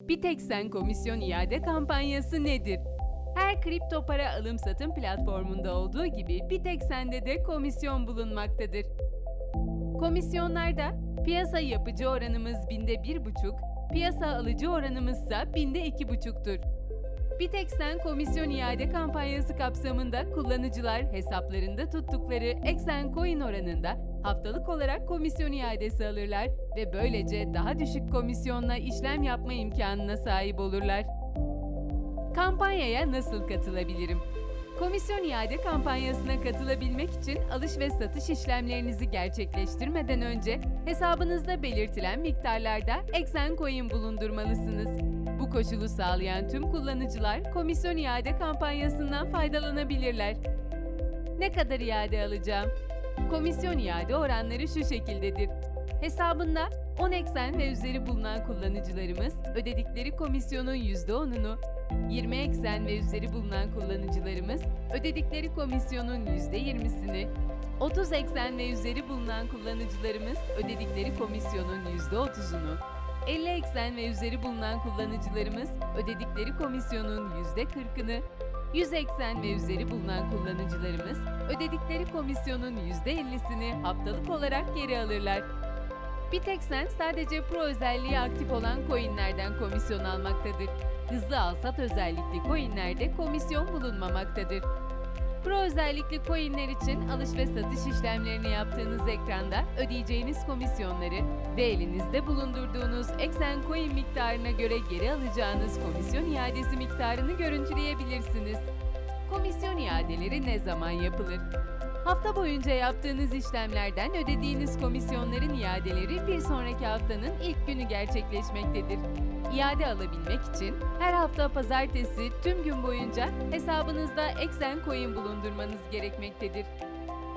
Bir tek sen komisyon iade kampanyası nedir? Her kripto para alım satım platformunda olduğu gibi bir tek sende de komisyon bulunmaktadır. Komisyonlarda piyasa yapıcı oranımız binde bir buçuk, piyasa alıcı oranımızsa binde iki buçuktur. Bir tek sen komisyon iade kampanyası kapsamında kullanıcılar hesaplarında tuttukları Exen Coin oranında haftalık olarak komisyon iadesi alırlar ve böylece daha düşük komisyonla işlem yapma imkanına sahip olurlar. Kampanyaya nasıl katılabilirim? Komisyon iade kampanyasına katılabilmek için alış ve satış işlemlerinizi gerçekleştirmeden önce hesabınızda belirtilen miktarlarda Exen Coin bulundurmalısınız. Bu koşulu sağlayan tüm kullanıcılar komisyon iade kampanyasından faydalanabilirler. Ne kadar iade alacağım? Komisyon iade oranları şu şekildedir. Hesabında 10 eksen ve üzeri bulunan kullanıcılarımız ödedikleri komisyonun %10'unu, 20 eksen ve üzeri bulunan kullanıcılarımız ödedikleri komisyonun %20'sini, 30 eksen ve üzeri bulunan kullanıcılarımız ödedikleri komisyonun %30'unu, 50 eksen ve üzeri bulunan kullanıcılarımız ödedikleri komisyonun %40'ını, 100 eksen ve üzeri bulunan kullanıcılarımız ödedikleri komisyonun %50'sini haftalık olarak geri alırlar. Bir sen sadece pro özelliği aktif olan coinlerden komisyon almaktadır. Hızlı alsat özellikli coinlerde komisyon bulunmamaktadır. Pro özellikli coinler için alış ve satış işlemlerini yaptığınız ekranda ödeyeceğiniz komisyonları ve elinizde bulundurduğunuz Exen coin miktarına göre geri alacağınız komisyon iadesi miktarını görüntüleyebilirsiniz. Komisyon iadeleri ne zaman yapılır? Hafta boyunca yaptığınız işlemlerden ödediğiniz komisyonların iadeleri bir sonraki haftanın ilk günü gerçekleşmektedir. İade alabilmek için her hafta pazartesi tüm gün boyunca hesabınızda Exen Coin bulundurmanız gerekmektedir.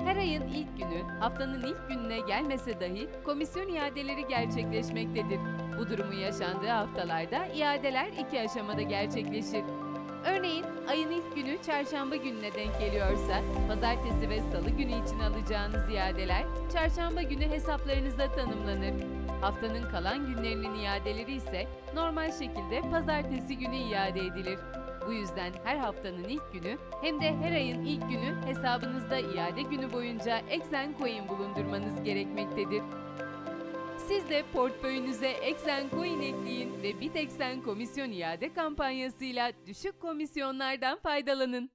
Her ayın ilk günü haftanın ilk gününe gelmese dahi komisyon iadeleri gerçekleşmektedir. Bu durumun yaşandığı haftalarda iadeler iki aşamada gerçekleşir. Örneğin ayın ilk günü çarşamba gününe denk geliyorsa, pazartesi ve salı günü için alacağınız iadeler çarşamba günü hesaplarınıza tanımlanır. Haftanın kalan günlerinin iadeleri ise normal şekilde pazartesi günü iade edilir. Bu yüzden her haftanın ilk günü hem de her ayın ilk günü hesabınızda iade günü boyunca Exen Coin bulundurmanız gerekmektedir. Siz de portföyünüze Exen Coin ekleyin ve Bitexen komisyon iade kampanyasıyla düşük komisyonlardan faydalanın.